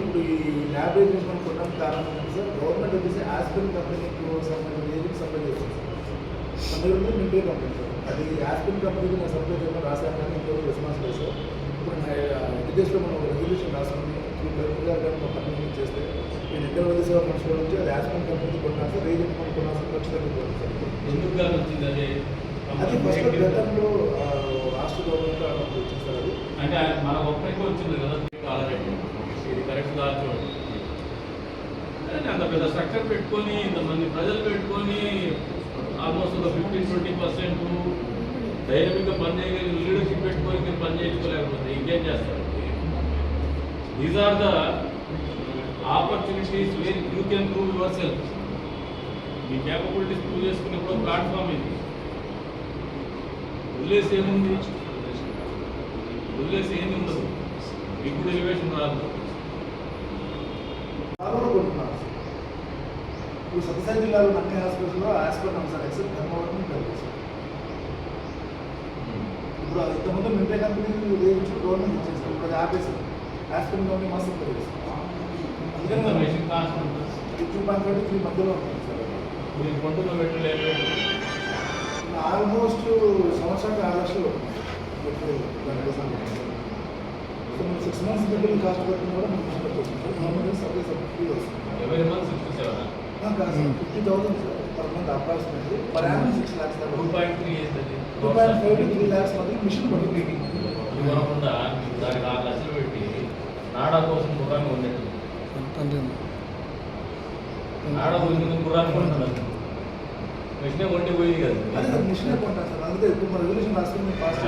ఇప్పుడు ఈ lab raises మనం కొనడానికి కారణం సార్. గవర్నమెంట్ వచ్చేసి ఆస్పిరిన్ కంపెనీకి సంబంధించిన ఏది సప్లై చేస్తుంది సార్. దగ్గర ఉంది మింటే కంపెనీ సార్. అది ఆస్పిరిన్ కంపెనీకి నేను సప్లై చేయమని రాశాను కానీ ఇంకొక రెస్పాన్స్ లేదు సార్. ఇప్పుడు ఎడ్యుకేషన్లో మనం ఒక రెజల్యూషన్ రాసుకుని కలెక్టర్ గారు కానీ మా కంపెనీ చేస్తే నేను వైద్య సేవ ఫండ్స్లో నుంచి అది ఆస్పిరిన్ కంపెనీకి కొన్నాను సార్. రేజెంట్ మనం కొన్నాను సార్. ఖచ్చితంగా సార్. ఎందుకు కానీ వచ్చింది అది? అది ఫస్ట్ గతంలో రాష్ట్ర గవర్నమెంట్ వచ్చింది సార్ అది. అంటే మన ఒక్కరికి వచ్చింది కదా కాలరెడ్డి ఇది కరెక్ట్ కాదు చూడండి. అంత పెద్ద స్ట్రక్చర్ పెట్టుకొని ఇంతమంది ప్రజలు పెట్టుకొని ఆల్మోస్ట్ ఒక ఫిఫ్టీన్ ట్వంటీ పర్సెంట్ డైనమిక్గా పనిచేయగలిగిన లీడర్షిప్ పెట్టుకొని మీరు పని చేయించుకోలేకపోతే ఇంకేం చేస్తారు? These are the opportunities where you can prove yourself me capabilities prove చేసుకునేప్పుడు ప్లాట్ఫామ్ ఇది. వదిలేసి ఏముంది? వదిలేసి ఏమి ఉండదు. ఇప్పుడు ఎలివేషన్ రాదు. ఇప్పుడు సత్యసాయి జిల్లాలో అన్ని హాస్పిటల్లో హాస్పిటల్ సార్ ఎక్సెప్ట్ ధర్మవరం కలిపి సార్ ఇప్పుడు ఇంతకుముందు మింటే కంపెనీ ఇచ్చి గవర్నమెంట్ ఇచ్చేది సార్ ఇప్పుడు అది ఆపేసారు హాస్పిటల్ కంపెనీ మా సప్లై చేస్తారు ఎంత అందుకని మెషిన్ కాస్ట్ ఉంటుంది టూ పాయింట్ ఫైవ్ త్రీ మధ్యలో ఉంటుంది సార్. ఈ ఆల్మోస్ట్ సంవత్సరానికి ఆరు లక్షలు సిక్స్ మంత్స్ పెట్టుబడి కాస్ట్ పెట్టిన కూడా మనం కష్టపడుతుంది sir government supply supply free వస్తుంది ఎవరి month sixty seven fifty thousand sir per month approximately. Per annum six lakhs two point three two point five to three lakhs మధ్య మిషన్ పడుతుంది ఇవ్వకుండా మీకు దానికి ఆరు లక్షలు పెట్టి నాడా కోసం గుర్రాన్ని ఉండేది నాడా కోసం గుర్రాన్ని కొంటున్నారు మిషనే వండి పోయింది అదే కదా మిషన్ కొంటాను సార్. అందుకే ఇప్పుడు మన రెవల్యూషన్ రాసుకుని ఫాస్ట్.